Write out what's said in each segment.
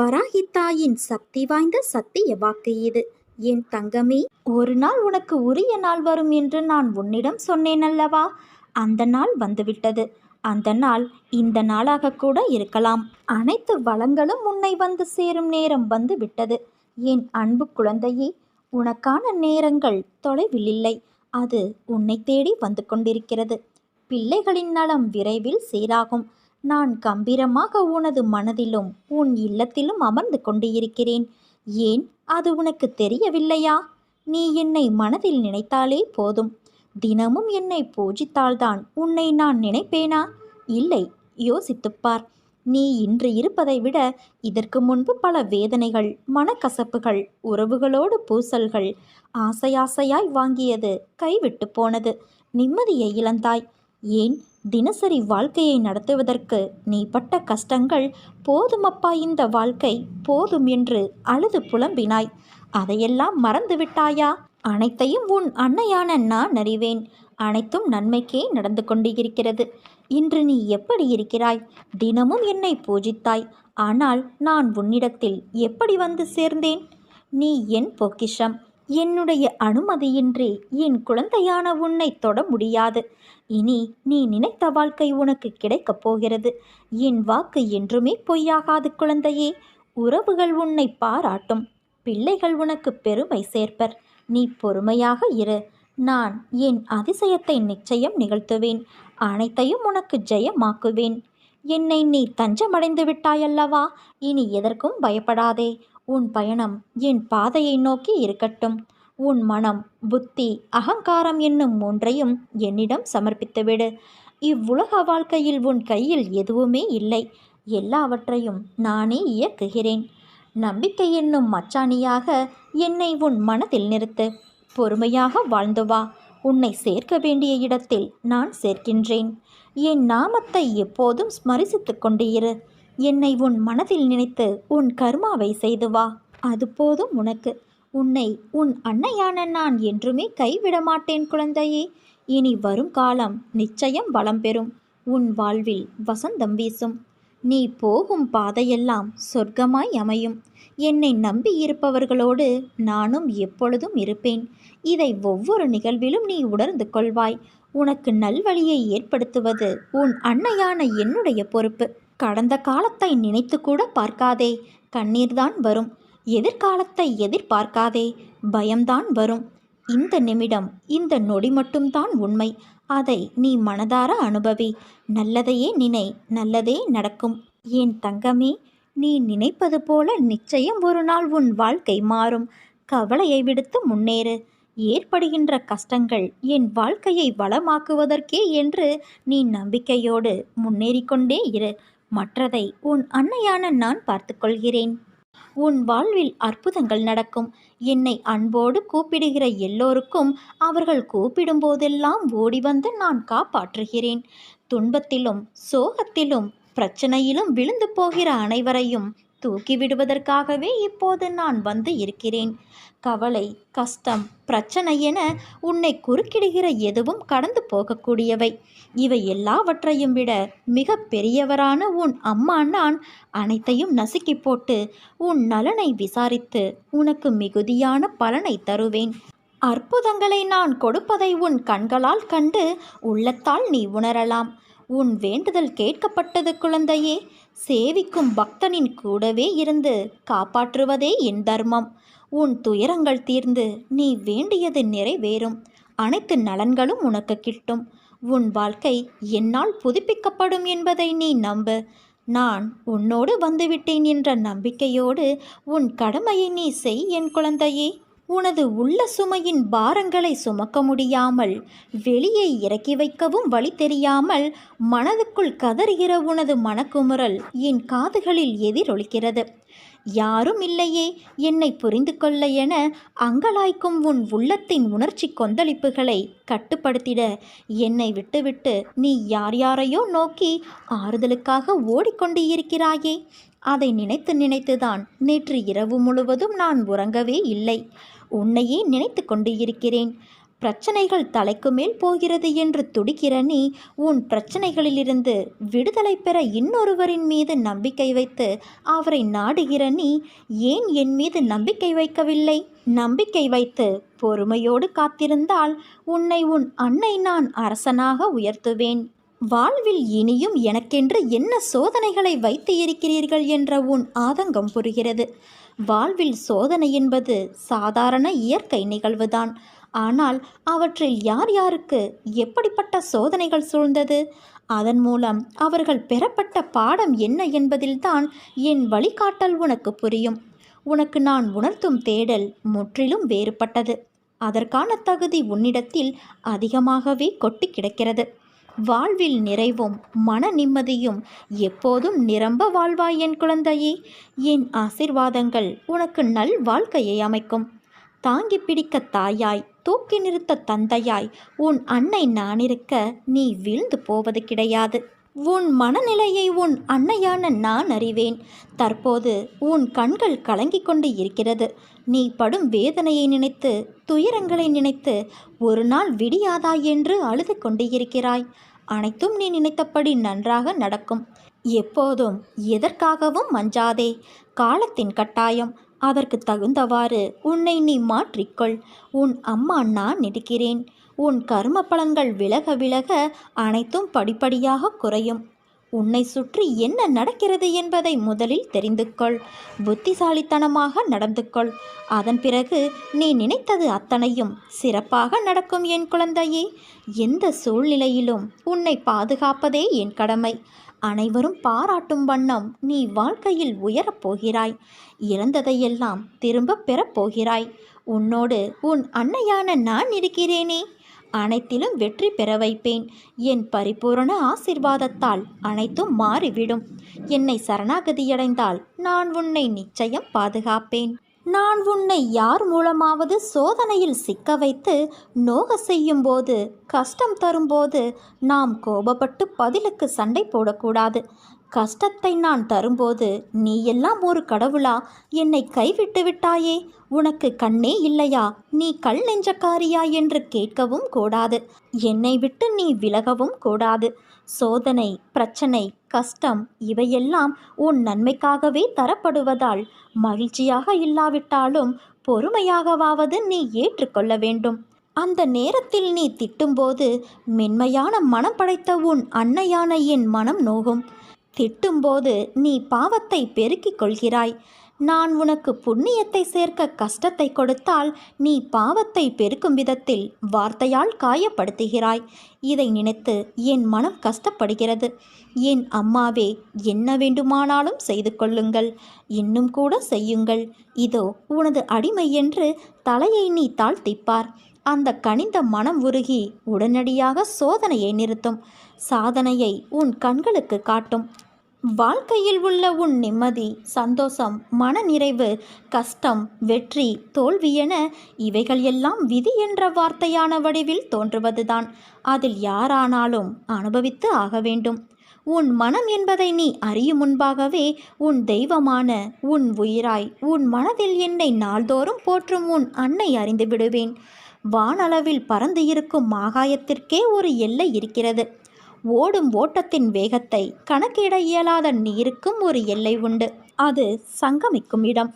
வராகித்தாயின் சக்தி வாய்ந்த சத்திய வாக்கு இது. என் தங்கமே ஒரு நாள் உனக்கு உரிய நாள் வரும் என்று நான் உன்னிடம் சொன்னேன் அல்லவா? அந்த நாள் வந்துவிட்டது. அந்த நாள் இந்த நாளாக கூட இருக்கலாம். அனைத்து வளங்களும் உன்னை வந்து சேரும் நேரம் வந்து விட்டது. என் அன்பு குழந்தையே உனக்கான நேரங்கள் தொலைவில் இல்லை. அது உன்னை தேடி வந்து கொண்டிருக்கிறது. பிள்ளைகளின் நலம் விரைவில் சீராகும். நான் கம்பீரமாக உனது மனதிலும் உன் இல்லத்திலும் அமர்ந்து கொண்டு இருக்கிறேன் ஏன்? அது உனக்கு தெரியவில்லையா? நீ என்னை மனதில் நினைத்தாலே போதும். தினமும் என்னை பூஜித்தால்தான் உன்னை நான் நினைப்பேனா? இல்லை யோசித்துப் பார். நீ இன்று இருப்பதை விட இதற்கு முன்பு பல வேதனைகள் மனக்கசப்புகள் உறவுகளோடு பூசல்கள் ஆசையாசையாய் வாங்கியது கைவிட்டு போனது. நிம்மதியை இழந்தாய். ஏன் தினசரி வாழ்க்கையை நடத்துவதற்கு நீ பட்ட கஷ்டங்கள் போதுமப்பா இந்த வாழ்க்கை போதும் என்று அழுது புலம்பினாய். அதையெல்லாம் மறந்து விட்டாயா? அனைத்தையும் உன் அன்னையான நான் அறிவேன். அனைத்தும் நன்மைக்கே நடந்து கொண்டு இருக்கிறது இன்று நீ எப்படி இருக்கிறாய்? தினமும் என்னை பூஜித்தாய். ஆனால் நான் உன்னிடத்தில் எப்படி வந்து சேர்ந்தேன்? நீ என் பொக்கிஷம். என்னுடைய அனுமதியின்றி என் குழந்தையான உன்னை தொட முடியாது. இனி நீ நினைத்த வாழ்க்கை உனக்கு கிடைக்கப் போகிறது. என் வாக்கு என்றுமே பொய்யாகாது குழந்தையே. உறவுகள் உன்னை பாராட்டும். பிள்ளைகள் உனக்கு பெருமை சேர்ப்பர். நீ பொறுமையாக இரு. நான் என் அதிசயத்தை நிச்சயம் நிகழ்த்துவேன். அனைத்தையும் உனக்கு ஜெயமாக்குவேன். என்னை நீ தஞ்சமடைந்து விட்டாயல்லவா? இனி எதற்கும் பயப்படாதே. உன் பயணம் என் பாதையை நோக்கி இருக்கட்டும். உன் மனம் புத்தி அகங்காரம் என்னும் மூன்றையும் என்னிடம் சமர்ப்பித்துவிடு. இவ்வுலக வாழ்க்கையில் உன் கையில் எதுவுமே இல்லை. எல்லாவற்றையும் நானே இயக்குகிறேன். நம்பிக்கை என்னும் மச்சாணியாக என்னை உன் மனதில் நிறுத்து. பொறுமையாக வாழ்ந்து வா. உன்னை சேர்க்க வேண்டிய இடத்தில் நான் சேர்க்கின்றேன். என் நாமத்தை எப்போதும் ஸ்மரிசித்து கொண்டு இரு என்னை உன் மனதில் நினைத்து உன் கர்மாவை செய்து வா. அது போதும் உனக்கு. உன்னை உன் அன்னையான நான் என்றுமே கைவிட மாட்டேன் குழந்தையே. இனி வரும் காலம் நிச்சயம் வளம் பெறும். உன் வாழ்வில் வசந்தம் வீசும். நீ போகும் பாதையெல்லாம் சொர்க்கமாய் அமையும். என்னை நம்பி இருப்பவர்களோடு நானும் எப்பொழுதும் இருப்பேன். இதை ஒவ்வொரு நிகழ்விலும் நீ உணர்ந்து கொள்வாய். உனக்கு நல்வழியை ஏற்படுத்துவது உன் அன்னையான என்னுடைய பொறுப்பு. கடந்த காலத்தை நினைத்து கூட பார்க்காதே. கண்ணீர்தான் வரும். எதிர்காலத்தை எதிர்பார்க்காதே. பயம்தான் வரும். இந்த நிமிடம் இந்த நொடி மட்டும்தான் உண்மை. அதை நீ மனதார அனுபவி. நல்லதையே நினை. நல்லதே நடக்கும். என் தங்கமே நீ நினைப்பது போல நிச்சயம் ஒரு நாள் உன் வாழ்க்கை மாறும். கவலையை விடுத்து முன்னேறு. ஏற்படுகின்ற கஷ்டங்கள் என் வாழ்க்கையை வளமாக்குவதற்கே என்று நீ நம்பிக்கையோடு முன்னேறிக்கொண்டே இரு. மற்றதை உன் அன்னையான நான் பார்த்துக்கொள்கிறேன். உன் வாழ்வில் அற்புதங்கள் நடக்கும். என்னை அன்போடு கூப்பிடுகிற எல்லோருக்கும் அவர்கள் கூப்பிடும் போதெல்லாம் ஓடி வந்து நான் காப்பாற்றுகிறேன். துன்பத்திலும் சோகத்திலும் பிரச்சனையிலும் விழுந்து போகிற அனைவரையும் தூக்கிவிடுவதற்காகவே இப்போது நான் வந்து இருக்கிறேன். கவலை கஷ்டம் பிரச்சனை என உன்னை குறுக்கிடுகிற எதுவும் கடந்து போகக்கூடியவை. இவை எல்லாவற்றையும் விட மிக பெரியவரான உன் அம்மா நான் அனைத்தையும் நசுக்கி போட்டு உன் நலனை விசாரித்து உனக்கு மிகுதியான பலனை தருவேன். அற்புதங்களை நான் கொடுப்பதை உன் கண்களால் கண்டு உள்ளத்தால் நீ உணரலாம். உன் வேண்டுதல் கேட்கப்பட்டது குழந்தையே. சேவிக்கும் பக்தனின் கூடவே இருந்து காப்பாற்றுவதே என் தர்மம். உன் துயரங்கள் தீர்ந்து நீ வேண்டியது நிறைவேறும். அனைத்து நலன்களும் உனக்கு கிட்டும். உன் வாழ்க்கை என்னால் புதுப்பிக்கப்படும் என்பதை நீ நம்பு. நான் உன்னோடு வந்துவிட்டேன் என்ற நம்பிக்கையோடு உன் கடமையை நீ செய் என் குழந்தையே. உனது உள்ள சுமையின் பாரங்களை சுமக்க முடியாமல் வெளியே இறக்கி வைக்கவும் வழி தெரியாமல் மனதுக்குள் கதறுகிற உனது மனக்குமுறல் என் காதுகளில் எதிரொலிக்கிறது. யாரும் இல்லையே என்னை புரிந்து கொள்ள என அங்கலாய்க்கும் உன் உள்ளத்தின் உணர்ச்சி கொந்தளிப்புகளை கட்டுப்படுத்திட என்னை விட்டுவிட்டு நீ யார் யாரையோ நோக்கி ஆறுதலுக்காக ஓடிக்கொண்டு இருக்கிறாயே. அதை நினைத்து நினைத்துதான் நேற்று இரவு முழுவதும் நான் உறங்கவே இல்லை. உன்னையே நினைத்து கொண்டு இருக்கிறேன். பிரச்சனைகள் தலைக்கு மேல் போகிறது என்று துடிக்கிற நீ உன் பிரச்சனைகளிலிருந்து விடுதலை பெற இன்னொருவரின் மீது நம்பிக்கை வைத்து அவரை நாடுகிற நீ ஏன் என் மீது நம்பிக்கை வைக்கவில்லை? நம்பிக்கை வைத்து பொறுமையோடு காத்திருந்தால் உன்னை உன் அன்னை நான் அரசனாக உயர்த்துவேன். வாழ்வில் இனியும் எனக்கென்று என்ன சோதனைகளை வைத்து இருக்கிறீர்கள் என்ற உன் ஆதங்கம் புரிகிறது. வாழ்வில் சோதனை என்பது சாதாரண இயற்கை நிகழ்வுதான். ஆனால் அவற்றில் யார் யாருக்கு எப்படிப்பட்ட சோதனைகள் சூழ்ந்தது? அதன் மூலம் அவர்கள் பெறப்பட்ட பாடம் என்ன என்பதில்தான் என் வழிகாட்டல் உனக்கு புரியும். உனக்கு நான் உணர்த்தும் தேடல் முற்றிலும் வேறுபட்டது. அதற்கான தகுதி உன்னிடத்தில் அதிகமாகவே கொட்டி கிடக்கிறது. வாழ்வில் நிறைவும் மன நிம்மதியும் எப்போதும் நிரம்ப வாழ்வாய் என் குழந்தையே. என் ஆசிர்வாதங்கள் உனக்கு நல் வாழ்க்கையை அமைக்கும். தாங்கி பிடிக்க தாயாய் தூக்கி நிறுத்த தந்தையாய் உன் அன்னை நானிருக்க நீ வீழ்ந்து போவது கிடையாது. உன் மனநிலையை உன் அன்னையான நான் அறிவேன். தற்போது உன் கண்கள் கலங்கிக் கொண்டு இருக்கிறது. நீ படும் வேதனையை நினைத்து துயரங்களை நினைத்து ஒரு நாள் விடியாதா என்று அழுது கொண்டு இருக்கிறாய் அனைத்தும் நீ நினைத்தபடி நன்றாக நடக்கும். எப்போதும் எதற்காகவும் மஞ்சாதே. காலத்தின் கட்டாயம். அதற்கு தகுந்தவாறு உன்னை நீ மாற்றிக்கொள். உன் அம்மா நான் இருக்கிறேன் உன் கர்ம பலன்கள் விலக விலக அனைத்தும் படிப்படியாக குறையும். உன்னை சுற்றி என்ன நடக்கிறது என்பதை முதலில் தெரிந்து கொள் புத்திசாலித்தனமாக நடந்து கொள் அதன் பிறகு நீ நினைத்தது அத்தனையும் சிறப்பாக நடக்கும் என் குழந்தையே. எந்த சூழ்நிலையிலும் உன்னை பாதுகாப்பதே என் கடமை. அனைவரும் பாராட்டும் வண்ணம் நீ வாழ்க்கையில் உயரப் போகிறாய். இறந்ததையெல்லாம் திரும்பப் பெறப் போகிறாய். உன்னோடு உன் அன்னையான நான் இருக்கிறேனே. அனைத்திலும் வெற்றி பெற வைப்பேன். என் பரிபூரண ஆசிர்வாதத்தால் அனைத்தும் மாறிவிடும். என்னை சரணாகதியடைந்தால் நான் உன்னை நிச்சயம் பாதுகாப்பேன். நான் உன்னை யார் மூலமாவது சோதனையில் சிக்க வைத்து நோக செய்யும்போது கஷ்டம் தரும்போது நாம் கோபப்பட்டு பதிலுக்கு சண்டை போடக்கூடாது. கஷ்டத்தை நான் தரும்போது நீ எல்லாம் ஒரு கடவுளா? என்னை கைவிட்டு விட்டாயே? உனக்கு கண்ணே இல்லையா? நீ கல் நெஞ்சக்காரியா என்று கேட்கவும் கூடாது. என்னை விட்டு நீ விலகவும் கூடாது. சோதனை பிரச்சனை கஷ்டம் இவையெல்லாம் உன் நன்மைக்காகவே தரப்படுவதால் மகிழ்ச்சியாக இல்லாவிட்டாலும் பொறுமையாகவாவது நீ ஏற்றுக்கொள்ள வேண்டும். அந்த நேரத்தில் நீ திட்டும்போது மென்மையான மனம் படைத்த உன் அன்னையான என் மனம் நோகும். திட்டும்போது நீ பாவத்தை பெருக்கிக் கொள்கிறாய். நான் உனக்கு புண்ணியத்தை சேர்க்க கஷ்டத்தை கொடுத்தால் நீ பாவத்தை பெருக்கும் விதத்தில் வார்த்தையால் காயப்படுத்துகிறாய். இதை நினைத்து என் மனம் கஷ்டப்படுகிறது. என் அம்மாவே என்ன வேண்டுமானாலும் செய்து கொள்ளுங்கள். இன்னும் கூட செய்யுங்கள். இதோ உனது அடிமை என்று தலையை நீ தாழ்த்திப்பார். அந்த கனிந்த மனம் உருகி உடனடியாக சோதனையை நிறுத்தும். சாதனையை உன் கண்களுக்கு காட்டும். வாழ்க்கையில் உள்ள உன் நிம்மதி சந்தோஷம் மனநிறைவு கஷ்டம் வெற்றி தோல்வி என இவைகள் எல்லாம் விதி என்ற வார்த்தையான வடிவில் தோன்றுவதுதான். அதில் யாரானாலும் அனுபவித்து ஆக வேண்டும். உன் மனம் என்பதை நீ அறியும் முன்பாகவே உன் தெய்வமான உன் உயிராய் உன் மனதில் என்னை நாள்தோறும் போற்றும் உன் அன்னை அறிந்து விடுவேன். வானளவில் பறந்து இருக்கும் ஆகாயத்திற்கே ஒரு எல்லை இருக்கிறது. ஓடும் ஓட்டத்தின் வேகத்தை கணக்கிட இயலாத நீருக்கும் ஒரு எல்லை உண்டு. அது சங்கமிக்கும் இடம்.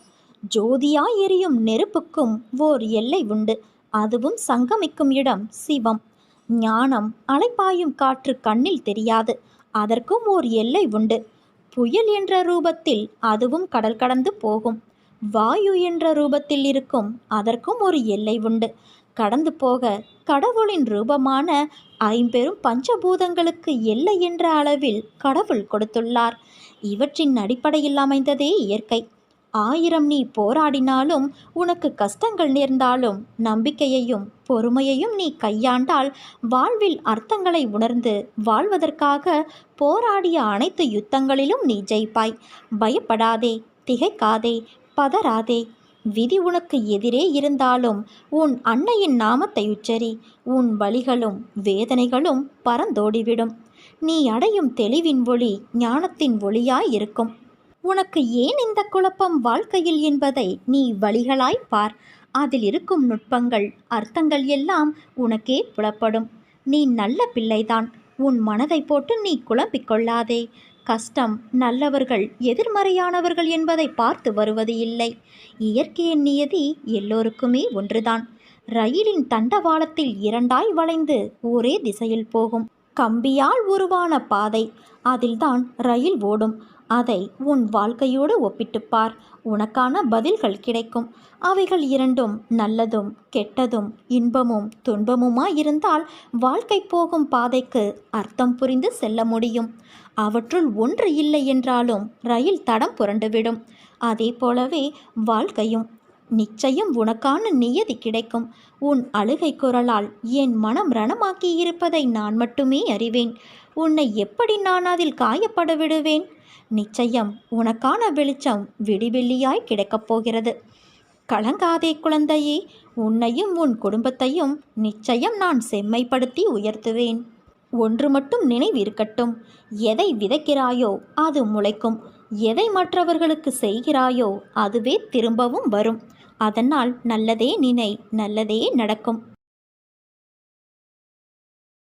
ஜோதியாய் எரியும் நெருப்புக்கும் ஓர் எல்லை உண்டு. அதுவும் சங்கமிக்கும் இடம் சிவம். ஞானம் அலைப்பாயும் காற்று கண்ணில் தெரியாது. அதற்கும் ஓர் எல்லை உண்டு. புயல் என்ற ரூபத்தில் அதுவும் கடல் கடந்து போகும். வாயு என்ற ரூபத்தில் இருக்கும் அதற்கும் ஒரு எல்லை உண்டு. கடந்து போக கடவுளின் ரூபமான ஐம்பெரும் பஞ்சபூதங்களுக்கு எல்லை என்ற அளவில் கடவுள் கொடுத்துள்ளார். இவற்றின் அடிப்படையில் அமைந்ததே இயற்கை. ஆயிரம் நீ போராடினாலும் உனக்கு கஷ்டங்கள் நேர்ந்தாலும் நம்பிக்கையையும் பொறுமையையும் நீ கையாண்டால் வாழ்வில் அர்த்தங்களை உணர்ந்து வாழ்வதற்காக போராடிய அனைத்து யுத்தங்களிலும் நீ ஜெயிப்பாய். பயப்படாதே திகைக்காதே பதறாதே. விதி உனக்கு எதிரே இருந்தாலும் உன் அன்னையின் நாமத்தை உச்சரி. உன் வழிகளும் வேதனைகளும் பறந்தோடிவிடும். நீ அடையும் தெளிவின் ஒளி ஞானத்தின் ஒளியாய் இருக்கும். உனக்கு ஏன் இந்த குழப்பம் வாழ்க்கையில் என்பதை நீ வழிகளாய் பார். அதில் இருக்கும் நுட்பங்கள் அர்த்தங்கள் எல்லாம் உனக்கே புலப்படும். நீ நல்ல பிள்ளைதான். உன் மனதை போட்டு நீ குழம்பிக் கொள்ளாதே. கஷ்டம் நல்லவர்கள் எதிர்மறையானவர்கள் என்பதை பார்த்து வருவது இல்லை. இயற்கையின் நியதி எல்லோருக்குமே ஒன்றுதான். ரயிலின் தண்டவாளத்தில் இரண்டாய் வளைந்து ஒரே திசையில் போகும். கம்பியால் உருவான பாதை. அதில்தான் ரயில் ஓடும். அதை உன் வாழ்க்கையோடு ஒப்பிட்டுப்பார் உனக்கான பதில்கள் கிடைக்கும். அவைகள் இரண்டும் நல்லதும் கெட்டதும் இன்பமும் துன்பமுமாயிருந்தால் வாழ்க்கை போகும் பாதைக்கு அர்த்தம் புரிந்து செல்ல முடியும். அவற்றுள் ஒன்று இல்லை என்றாலும் ரயில் தடம் புரண்டுவிடும். அதே போலவே வாழ்க்கையும் நிச்சயம் உனக்கான நியதி கிடைக்கும். உன் அழுகை குரலால் என் மனம் ரணமாக்கி இருப்பதை நான் மட்டுமே அறிவேன். உன்னை எப்படி நான் அதில் காயப்பட விடுவேன்? நிச்சயம் உனக்கான வெளிச்சம் விடிவெள்ளியாய் கிடைக்கப் போகிறது. கலங்காதே குழந்தையே உன்னையும் உன் குடும்பத்தையும் நிச்சயம் நான் செம்மைப்படுத்தி உயர்த்துவேன். ஒன்று மட்டும் நினைவிருக்கட்டும் எதை விதைக்கிறாயோ அது முளைக்கும். எதை மற்றவர்களுக்கு செய்கிறாயோ அதுவே திரும்பவும் வரும். அதனால் நல்லதே நினை நல்லதே நடக்கும்.